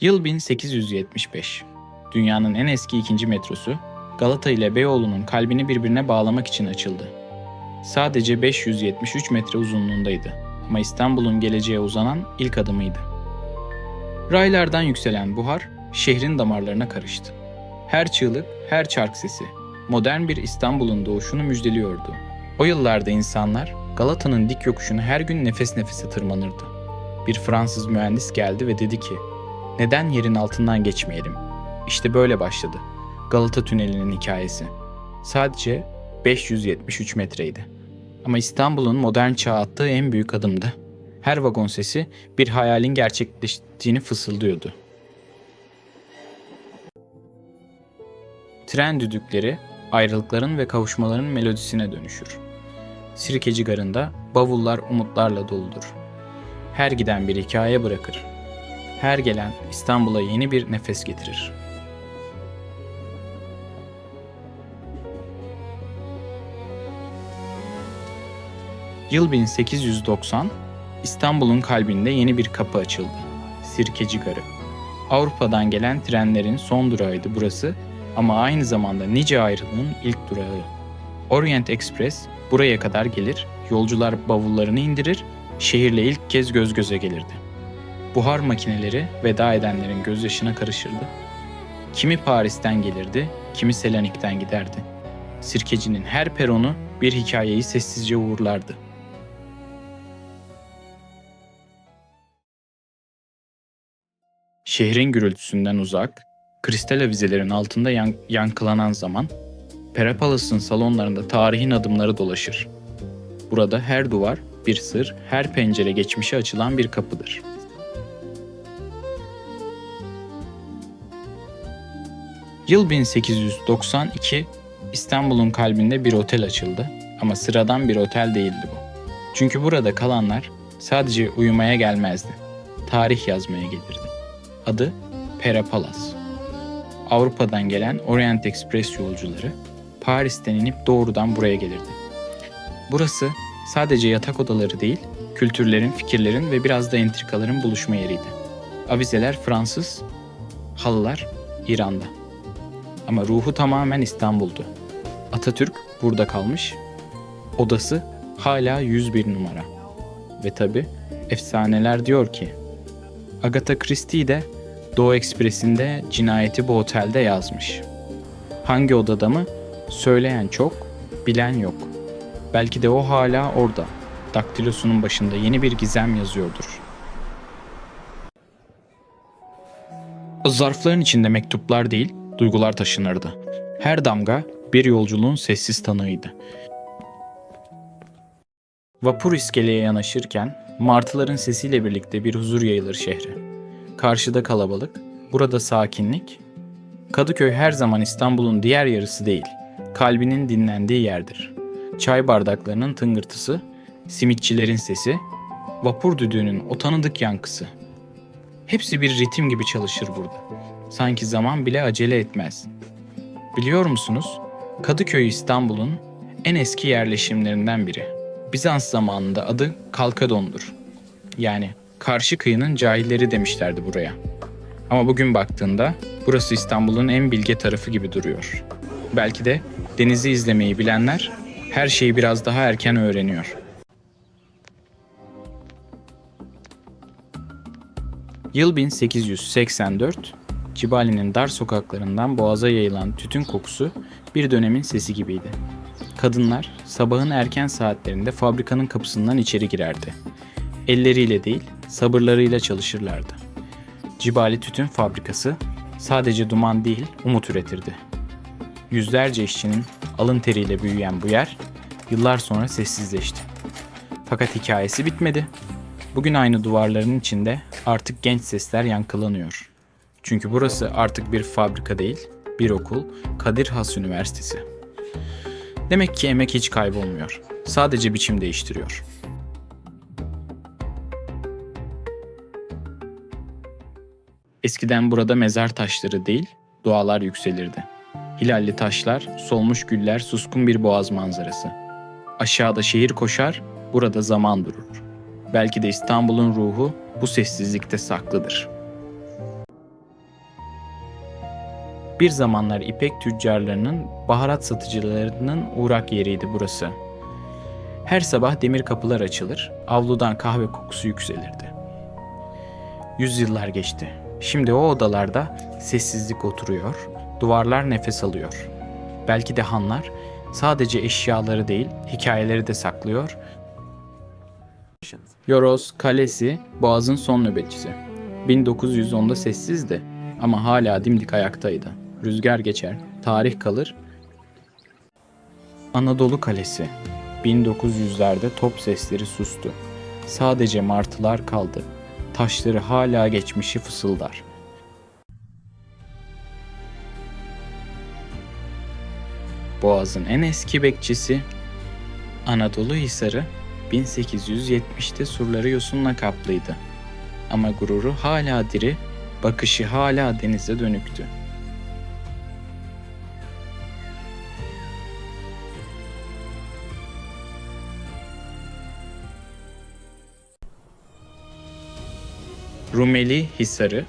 Yıl 1875. Dünyanın en eski ikinci metrosu Galata ile Beyoğlu'nun kalbini birbirine bağlamak için açıldı. Sadece 573 metre uzunluğundaydı ama İstanbul'un geleceğe uzanan ilk adımıydı. Raylardan yükselen buhar şehrin damarlarına karıştı. Her çığlık, her çark sesi modern bir İstanbul'un doğuşunu müjdeliyordu. O yıllarda insanlar Galata'nın dik yokuşunu her gün nefes nefese tırmanırdı. Bir Fransız mühendis geldi ve dedi ki, neden yerin altından geçmeyelim? İşte böyle başladı. Galata Tüneli'nin hikayesi. Sadece 573 metreydi. Ama İstanbul'un modern çağa attığı en büyük adımdı. Her vagon sesi bir hayalin gerçekleştiğini fısıldıyordu. Tren düdükleri ayrılıkların ve kavuşmaların melodisine dönüşür. Sirkeci garında bavullar umutlarla doludur. Her giden bir hikaye bırakır. Her gelen İstanbul'a yeni bir nefes getirir. Yıl 1890, İstanbul'un kalbinde yeni bir kapı açıldı. Sirkeci Garı. Avrupa'dan gelen trenlerin son durağıydı burası ama aynı zamanda nice ayrılığın ilk durağı. Orient Express buraya kadar gelir, yolcular bavullarını indirir, şehirle ilk kez göz göze gelirdi. Buhar makineleri veda edenlerin gözyaşına karışırdı. Kimi Paris'ten gelirdi, kimi Selanik'ten giderdi. Sirkeci'nin her peronu bir hikayeyi sessizce uğurlardı. Şehrin gürültüsünden uzak, kristal avizelerin altında yan- yankılanan zaman, Pera Palace'ın salonlarında tarihin adımları dolaşır. Burada her duvar bir sır, her pencere geçmişe açılan bir kapıdır. Yıl 1892 İstanbul'un kalbinde bir otel açıldı ama sıradan bir otel değildi bu. Çünkü burada kalanlar sadece uyumaya gelmezdi. Tarih yazmaya gelirdi. Adı Pera Palace. Avrupa'dan gelen Orient Express yolcuları Paris'ten inip doğrudan buraya gelirdi. Burası sadece yatak odaları değil, kültürlerin, fikirlerin ve biraz da entrikaların buluşma yeriydi. Avizeler Fransız, halılar İran'da. Ama ruhu tamamen İstanbul'du. Atatürk burada kalmış, odası hala 101 numara. Ve tabi efsaneler diyor ki, Agatha Christie de Doğu Ekspresi'nde cinayeti bu otelde yazmış. Hangi odada mı? Söyleyen çok, bilen yok. Belki de o hala orada. Daktilosunun başında yeni bir gizem yazıyordur. Zarfların içinde mektuplar değil, duygular taşınırdı. Her damga bir yolculuğun sessiz tanığıydı. Vapur iskeleye yanaşırken martıların sesiyle birlikte bir huzur yayılır şehre. Karşıda kalabalık, burada sakinlik. Kadıköy her zaman İstanbul'un diğer yarısı değil, kalbinin dinlendiği yerdir. Çay bardaklarının tıngırtısı, simitçilerin sesi, vapur düdüğünün o tanıdık yankısı. Hepsi bir ritim gibi çalışır burada. Sanki zaman bile acele etmez. Biliyor musunuz? Kadıköy İstanbul'un en eski yerleşimlerinden biri. Bizans zamanında adı Kalkadon'dur. Yani karşı kıyının cahilleri demişlerdi buraya. Ama bugün baktığında burası İstanbul'un en bilge tarafı gibi duruyor. Belki de denizi izlemeyi bilenler her şeyi biraz daha erken öğreniyor. Yıl 1884, Cibali'nin dar sokaklarından boğaza yayılan tütün kokusu bir dönemin sesi gibiydi. Kadınlar sabahın erken saatlerinde fabrikanın kapısından içeri girerdi. Elleriyle değil, sabırlarıyla çalışırlardı. Cibali Tütün Fabrikası sadece duman değil, umut üretirdi. Yüzlerce işçinin alın teriyle büyüyen bu yer yıllar sonra sessizleşti. Fakat hikayesi bitmedi. Bugün aynı duvarların içinde artık genç sesler yankılanıyor. Çünkü burası artık bir fabrika değil, bir okul, Kadir Has Üniversitesi. Demek ki emek hiç kaybolmuyor. Sadece biçim değiştiriyor. Eskiden burada mezar taşları değil, dualar yükselirdi. Hilalli taşlar, solmuş güller, suskun bir boğaz manzarası. Aşağıda şehir koşar, burada zaman durur. Belki de İstanbul'un ruhu bu sessizlikte saklıdır. Bir zamanlar ipek tüccarlarının, baharat satıcılarının uğrak yeriydi burası. Her sabah demir kapılar açılır, avludan kahve kokusu yükselirdi. Yüzyıllar geçti. Şimdi o odalarda sessizlik oturuyor, duvarlar nefes alıyor. Belki de hanlar sadece eşyaları değil, hikayeleri de saklıyor. Yoros Kalesi Boğaz'ın son nöbetçisi. 1910'da sessizdi ama hala dimdik ayaktaydı. Rüzgar geçer, tarih kalır. Anadolu Kalesi. 1900'lerde top sesleri sustu. Sadece martılar kaldı. Taşları hala geçmişi fısıldar. Boğaz'ın en eski bekçisi Anadolu Hisarı 1870'te surları yosunla kaplıydı. Ama gururu hala diri, bakışı hala denize dönüktü. Rumeli Hisarı,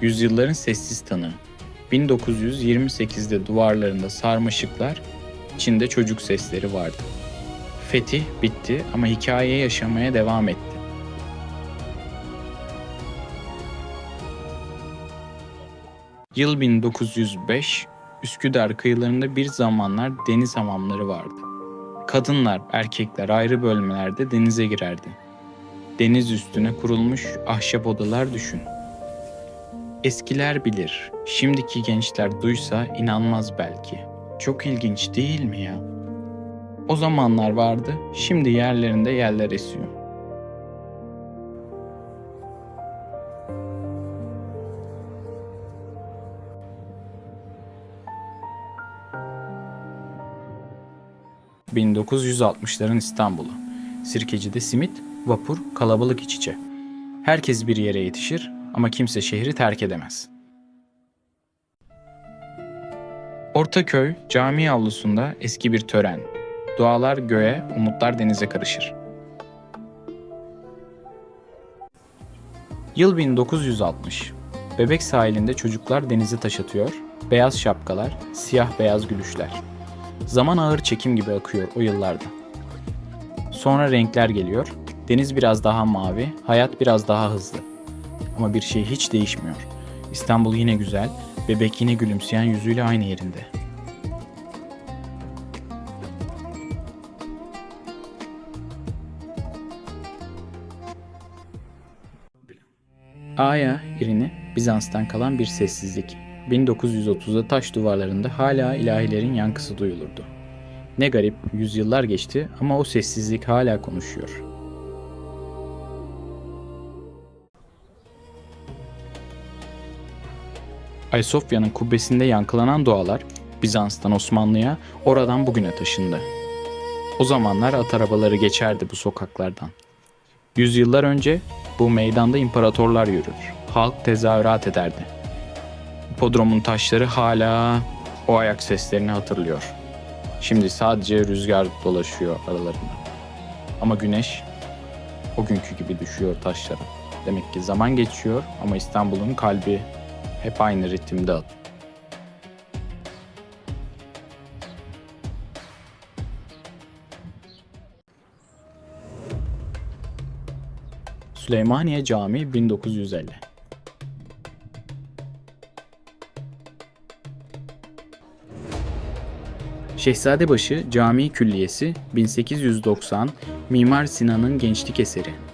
yüzyılların sessiz tanığı. 1928'de duvarlarında sarmaşıklar, içinde çocuk sesleri vardı. Fetih bitti ama hikaye yaşamaya devam etti. Yıl 1905, Üsküdar kıyılarında bir zamanlar deniz hamamları vardı. Kadınlar, erkekler ayrı bölmelerde denize girerdi. Deniz üstüne kurulmuş ahşap odalar düşün. Eskiler bilir, şimdiki gençler duysa inanmaz belki. Çok ilginç değil mi ya? O zamanlar vardı, şimdi yerlerinde yerler esiyor. ...1960'ların İstanbul'u. Sirkeci'de simit, vapur, kalabalık iç içe. Herkes bir yere yetişir ama kimse şehri terk edemez. Ortaköy cami avlusunda eski bir tören. Dualar göğe, umutlar denize karışır. Yıl 1960. Bebek sahilinde çocuklar denize taş atıyor, beyaz şapkalar, siyah beyaz gülüşler. Zaman ağır çekim gibi akıyor o yıllarda. Sonra renkler geliyor, deniz biraz daha mavi, hayat biraz daha hızlı. Ama bir şey hiç değişmiyor. İstanbul yine güzel, bebek yine gülümseyen yüzüyle aynı yerinde. Aya irini Bizans'tan kalan bir sessizlik. 1930'da taş duvarlarında hala ilahilerin yankısı duyulurdu. Ne garip, yüzyıllar geçti ama o sessizlik hala konuşuyor. Ayasofya'nın kubbesinde yankılanan dualar Bizans'tan Osmanlı'ya, oradan bugüne taşındı. O zamanlar at arabaları geçerdi bu sokaklardan. Yüzyıllar önce bu meydanda imparatorlar yürür. Halk tezahürat ederdi. Podromun taşları hala o ayak seslerini hatırlıyor. Şimdi sadece rüzgar dolaşıyor aralarında. Ama güneş o günkü gibi düşüyor taşlara. Demek ki zaman geçiyor ama İstanbul'un kalbi hep aynı ritimde atıyor. Süleymaniye Camii 1950 Şehzadebaşı Camii Külliyesi 1890 Mimar Sinan'ın gençlik eseri.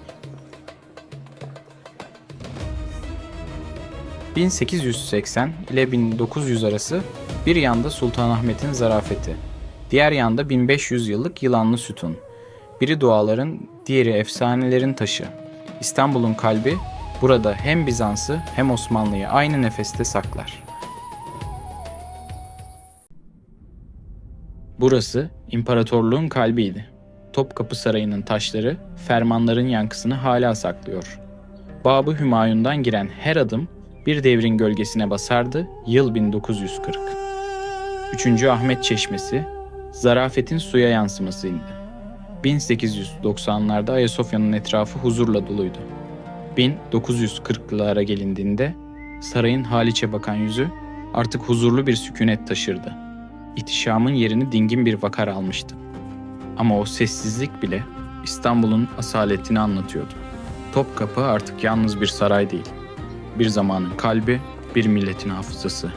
1880 ile 1900 arası bir yanda Sultanahmet'in zarafeti, diğer yanda 1500 yıllık yılanlı sütun. Biri duaların, diğeri efsanelerin taşı. İstanbul'un kalbi burada hem Bizans'ı hem Osmanlı'yı aynı nefeste saklar. Burası imparatorluğun kalbiydi. Topkapı Sarayı'nın taşları fermanların yankısını hala saklıyor. Babı Hümayun'dan giren her adım bir devrin gölgesine basardı yıl 1940. 3. Ahmet Çeşmesi zarafetin suya yansımasıydı. 1890'larda Ayasofya'nın etrafı huzurla doluydu. 1940'lara gelindiğinde sarayın Haliç'e bakan yüzü artık huzurlu bir sükunet taşırdı. İhtişamın yerini dingin bir vakar almıştı. Ama o sessizlik bile İstanbul'un asaletini anlatıyordu. Topkapı artık yalnız bir saray değil. Bir zamanın kalbi, bir milletin hafızası.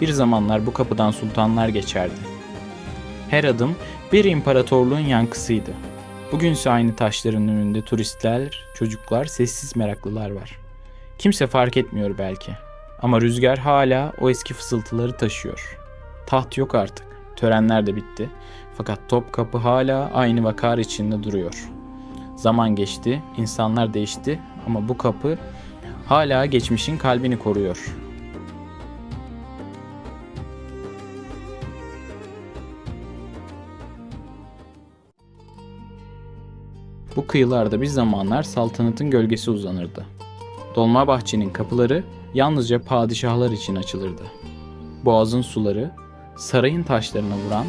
Bir zamanlar bu kapıdan sultanlar geçerdi. Her adım bir imparatorluğun yankısıydı. Bugünse aynı taşların önünde turistler, çocuklar, sessiz meraklılar var. Kimse fark etmiyor belki. Ama rüzgar hala o eski fısıltıları taşıyor. Taht yok artık. Törenler de bitti. Fakat Topkapı hala aynı vakar içinde duruyor. Zaman geçti, insanlar değişti ama bu kapı hala geçmişin kalbini koruyor. Bu kıyılarda bir zamanlar saltanatın gölgesi uzanırdı. Dolmabahçe'nin kapıları yalnızca padişahlar için açılırdı. Boğazın suları sarayın taşlarına vuran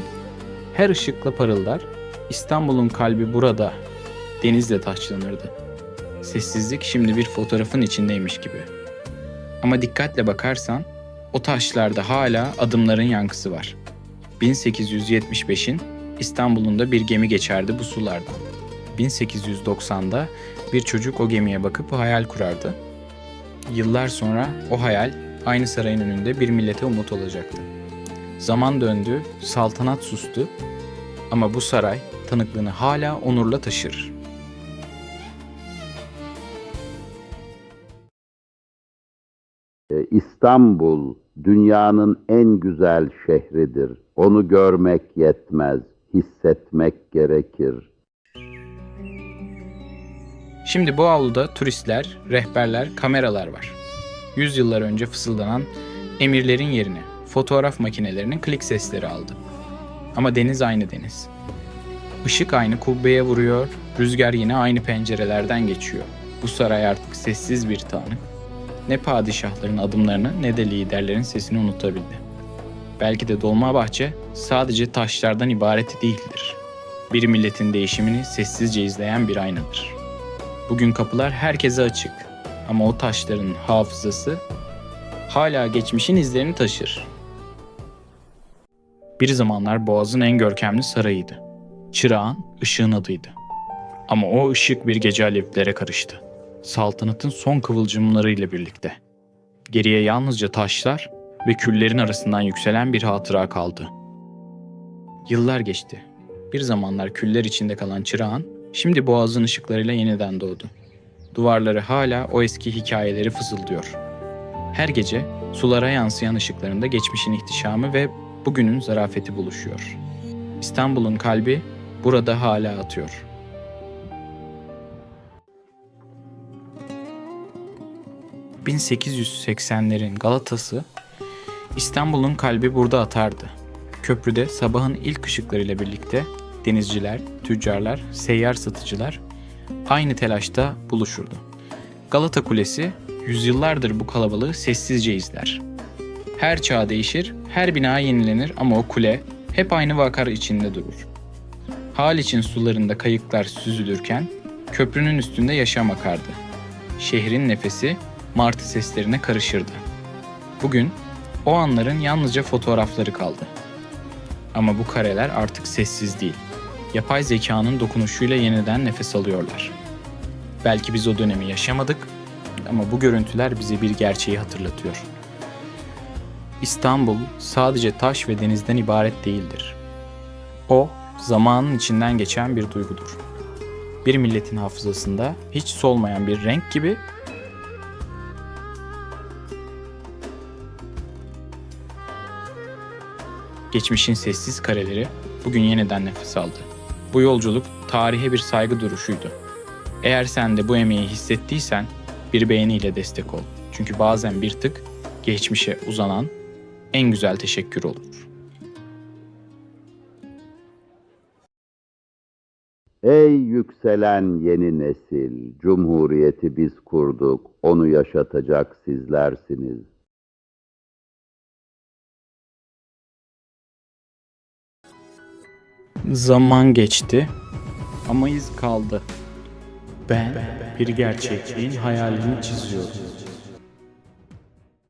her ışıkla parıldar, İstanbul'un kalbi burada denizle taşlanırdı. Sessizlik şimdi bir fotoğrafın içindeymiş gibi. Ama dikkatle bakarsan o taşlarda hala adımların yankısı var. 1875'in İstanbul'unda bir gemi geçerdi bu sulardan. 1890'da bir çocuk o gemiye bakıp hayal kurardı. Yıllar sonra o hayal aynı sarayın önünde bir millete umut olacaktı. Zaman döndü, saltanat sustu ama bu saray tanıklığını hala onurla taşır. E, İstanbul dünyanın en güzel şehridir. Onu görmek yetmez, hissetmek gerekir. Şimdi bu avluda turistler, rehberler, kameralar var. Yüzyıllar önce fısıldanan emirlerin yerine fotoğraf makinelerinin klik sesleri aldı. Ama deniz aynı deniz. Işık aynı kubbeye vuruyor, rüzgar yine aynı pencerelerden geçiyor. Bu saray artık sessiz bir tanrı. Ne padişahların adımlarını ne de liderlerin sesini unutabildi. Belki de Dolmabahçe sadece taşlardan ibaret değildir. Bir milletin değişimini sessizce izleyen bir aynadır. Bugün kapılar herkese açık ama o taşların hafızası hala geçmişin izlerini taşır. Bir zamanlar Boğaz'ın en görkemli sarayıydı. Çırağan, ışığın adıydı. Ama o ışık bir gece alevlere karıştı. Saltanatın son kıvılcımlarıyla birlikte. Geriye yalnızca taşlar ve küllerin arasından yükselen bir hatıra kaldı. Yıllar geçti. Bir zamanlar küller içinde kalan çırağan, şimdi boğazın ışıklarıyla yeniden doğdu. Duvarları hala o eski hikayeleri fısıldıyor. Her gece sulara yansıyan ışıklarında geçmişin ihtişamı ve bugünün zarafeti buluşuyor. İstanbul'un kalbi burada hala atıyor. ...1880'lerin Galata'sı İstanbul'un kalbi burada atardı. Köprüde sabahın ilk ışıklarıyla birlikte denizciler, tüccarlar, seyyar satıcılar aynı telaşta buluşurdu. Galata Kulesi yüzyıllardır bu kalabalığı sessizce izler. Her çağ değişir, her bina yenilenir ama o kule hep aynı vakar içinde durur. Haliç'in sularında kayıklar süzülürken köprünün üstünde yaşam akardı. Şehrin nefesi martı seslerine karışırdı. Bugün o anların yalnızca fotoğrafları kaldı. Ama bu kareler artık sessiz değil. Yapay zekanın dokunuşuyla yeniden nefes alıyorlar. Belki biz o dönemi yaşamadık ama bu görüntüler bize bir gerçeği hatırlatıyor. İstanbul sadece taş ve denizden ibaret değildir. O, zamanın içinden geçen bir duygudur. Bir milletin hafızasında hiç solmayan bir renk gibi geçmişin sessiz kareleri bugün yeniden nefes aldı. Bu yolculuk tarihe bir saygı duruşuydu. Eğer sen de bu emeği hissettiysen bir beğeniyle destek ol. Çünkü bazen bir tık geçmişe uzanan en güzel teşekkür olur. Ey yükselen yeni nesil, cumhuriyeti biz kurduk, onu yaşatacak sizlersiniz. Zaman geçti ama iz kaldı. Ben bir gerçekliğin hayalini çiziyorum.